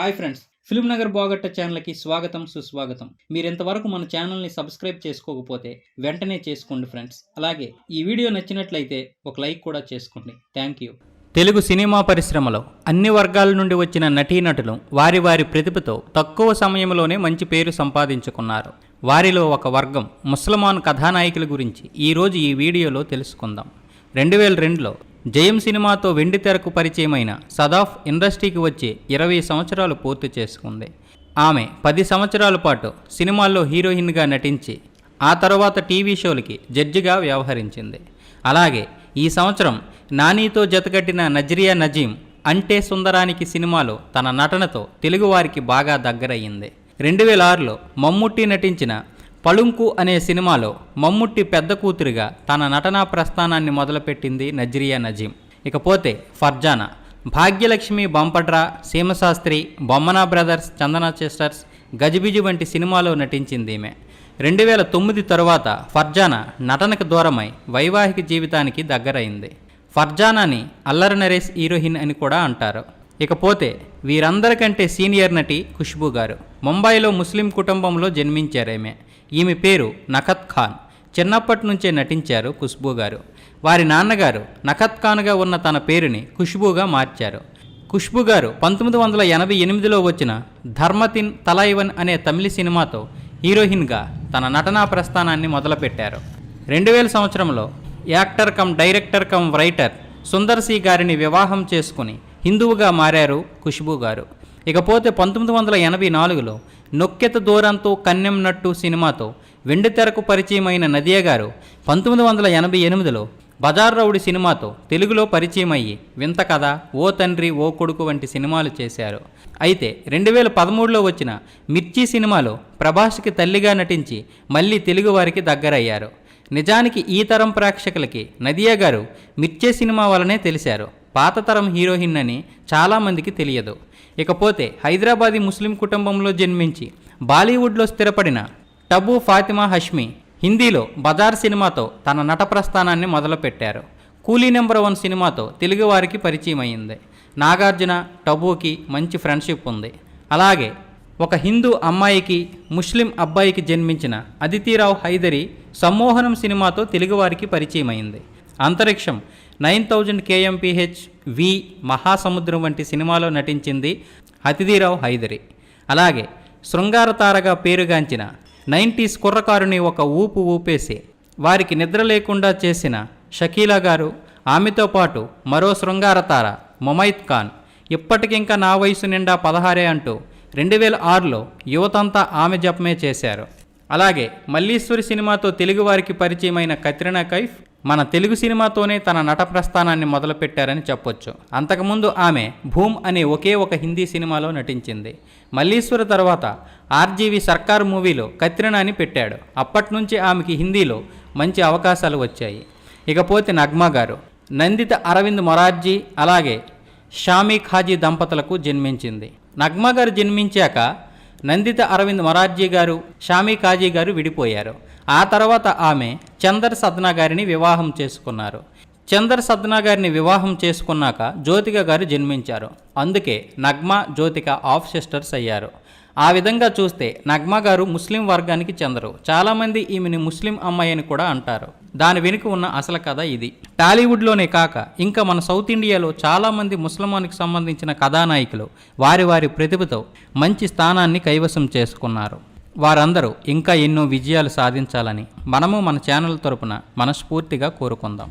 Hi friends. Film Nagar బాగట్ట ఛానల్కి స్వాగతం సుస్వాగతం. మీరు ఇంతవరకు మన ఛానల్ని సబ్స్క్రైబ్ చేసుకోకపోతే వెంటనే చేసుకోండి ఫ్రెండ్స్. అలాగే ఈ వీడియో నచ్చినట్లయితే ఒక లైక్ కూడా చేసుకోండి. Thank you. తెలుగు సినిమా పరిశ్రమలో అన్ని వర్గాల నుండి వచ్చిన నటీనటులు వారి వారి ప్రతిభతో తక్కువ సమయంలోనే మంచి పేరు సంపాదించుకున్నారు. వారిలో ఒక వర్గం ముస్లమాన్ కథానాయకుల గురించి ఈరోజు ఈ వీడియోలో తెలుసుకుందాం. రెండు వేల రెండులో జయం సినిమాతో వెండితెరకు పరిచయమైన సదాఫ్ ఇండస్ట్రీకి వచ్చి ఇరవై సంవత్సరాలు పూర్తి చేసుకుంది. ఆమె పది సంవత్సరాల పాటు సినిమాల్లో హీరోయిన్గా నటించి ఆ తర్వాత టీవీ షోలకి జడ్జిగా వ్యవహరించింది. అలాగే ఈ సంవత్సరం నానీతో జతకట్టిన నజ్రియా నజీం అంటే సుందరానికి సినిమాలో తన నటనతో తెలుగువారికి బాగా దగ్గరయ్యింది. రెండు వేల ఆరులో మమ్ముట్టి నటించిన పళుంకు అనే సినిమాలో మమ్ముట్టి పెద్ద కూతురిగా తన నటనా ప్రస్థానాన్ని మొదలుపెట్టింది నజ్రియా నజీం. ఇకపోతే Farzana. Bhagyalakshmi bumper draw Seema Sastri Bommana brothers Chandana sisters గజిబిజి వంటి సినిమాలో నటించింది ఈమె. రెండు వేల తొమ్మిది తరువాత ఫర్జానా నటనకు దూరమై వైవాహిక జీవితానికి దగ్గరైంది. ఫర్జానాని అల్లరి నరేష్ హీరోయిన్ అని కూడా అంటారు. ఇకపోతే వీరందరికంటే సీనియర్ నటి ఖుష్బూ గారు. ముంబైలో ముస్లిం కుటుంబంలో జన్మించారు ఈమె. ఈమె పేరు నఖత్ ఖాన్. చిన్నప్పటి నుంచే నటించారు ఖుష్బూ గారు. వారి నాన్నగారు నఖత్ ఖాన్గా ఉన్న తన పేరుని ఖుష్బూగా మార్చారు. ఖుష్బూ గారు పంతొమ్మిది వందల ఎనభై ఎనిమిదిలో వచ్చిన ధర్మతిన్ తలైవన్ అనే తమిళ సినిమాతో హీరోయిన్గా తన నటనా ప్రస్థానాన్ని మొదలుపెట్టారు. రెండు వేల సంవత్సరంలో actor cum director cum writer Sundar C గారిని వివాహం చేసుకుని హిందువుగా మారారు ఖుష్బూ గారు. ఇకపోతే పంతొమ్మిది వందల ఎనభై నాలుగులో నొక్కెత దూరంతో కన్నెం నట్టు సినిమాతో వెండితెరకు పరిచయమైన నదియ గారు పంతొమ్మిది వందల ఎనభై ఎనిమిదిలో బజార్ రౌడి సినిమాతో తెలుగులో పరిచయం అయ్యి వింత కథ ఓ తండ్రి ఓ కొడుకు వంటి సినిమాలు చేశారు. అయితే రెండు వేల పదమూడులో వచ్చిన మిర్చి సినిమాలో ప్రభాస్కి తల్లిగా నటించి మళ్ళీ తెలుగువారికి దగ్గరయ్యారు. నిజానికి ఈ తరం ప్రేక్షకులకి నదియా గారు మిర్చే సినిమా వలనే తెలిశారు. పాత తరం హీరోయిన్ అని చాలామందికి తెలియదు. ఇకపోతే హైదరాబాదీ ముస్లిం కుటుంబంలో జన్మించి బాలీవుడ్లో స్థిరపడిన టబు ఫాతిమా హష్మి హిందీలో బజార్ సినిమాతో తన నట ప్రస్థానాన్ని మొదలుపెట్టారు. కూలీ నెంబర్ వన్ సినిమాతో తెలుగువారికి పరిచయం అయింది నాగార్జున టబుకి మంచి ఫ్రెండ్షిప్ ఉంది. అలాగే ఒక హిందూ అమ్మాయికి ముస్లిం అబ్బాయికి జన్మించిన అదితిరావు హైదరి సమ్మోహనం సినిమాతో తెలుగువారికి పరిచయం అయింది అంతరిక్షం. నైన్ థౌజండ్ కేఎంపీహెచ్ వి మహాసముద్రం వంటి సినిమాలో నటించింది అతిథిరావు హైదరి. అలాగే శృంగార తారగా పేరుగాంచిన నైంటీస్ కుర్రకారుని ఒక ఊపు ఊపేసి వారికి నిద్ర లేకుండా చేసిన షకీలా గారు ఆమెతో పాటు మరో శృంగార తార మొమైత్ ఖాన్. ఇప్పటికింకా నా వయసు నిండా పదహారే అంటూ రెండు వేల ఆరులో యువతంతా ఆమె జపమే చేశారు. అలాగే మల్లీశ్వరి సినిమాతో తెలుగువారికి పరిచయమైన కత్రినా కైఫ్ మన తెలుగు సినిమాతోనే తన నట ప్రస్థానాన్ని మొదలుపెట్టారని చెప్పొచ్చు. అంతకుముందు ఆమె భూమ్ అనే ఒకే ఒక హిందీ సినిమాలో నటించింది. మల్లీశ్వరి తర్వాత ఆర్జీవి సర్కార్ మూవీలో కత్రినాని పెట్టాడు. అప్పటి నుంచి ఆమెకి హిందీలో మంచి అవకాశాలు వచ్చాయి. ఇకపోతే నగ్మా గారు నందిత అరవింద్ మొరార్జీ అలాగే షామీ ఖాజీ దంపతులకు జన్మించింది. నగ్మా గారు జన్మించాక నందిత అరవింద్ మొరార్జీ గారు షామీ కాజీ గారు విడిపోయారు. ఆ తర్వాత ఆమె చందర్ సద్నా గారిని వివాహం చేసుకున్నారు. చందర్ సద్నా గారిని వివాహం చేసుకున్నాక జ్యోతిక గారు జన్మించారు. అందుకే నగ్మా జ్యోతిక ఆఫ్ సిస్టర్స్ అయ్యారు. ఆ విధంగా చూస్తే నగ్మా గారు ముస్లిం వర్గానికి చెందరు. చాలామంది ఈమెని ముస్లిం అమ్మాయి అని కూడా అంటారు. దాని వెనుక ఉన్న అసలు కథ ఇది. టాలీవుడ్లోనే కాక ఇంకా మన సౌత్ ఇండియాలో చాలామంది ముస్లిమానికి సంబంధించిన కథానాయకులు వారి వారి ప్రతిభతో మంచి స్థానాన్ని కైవసం చేసుకున్నారు. వారందరూ ఇంకా ఎన్నో విజయాలు సాధించాలని మనము మన ఛానల్ తరపున మనస్ఫూర్తిగా కోరుకుందాం.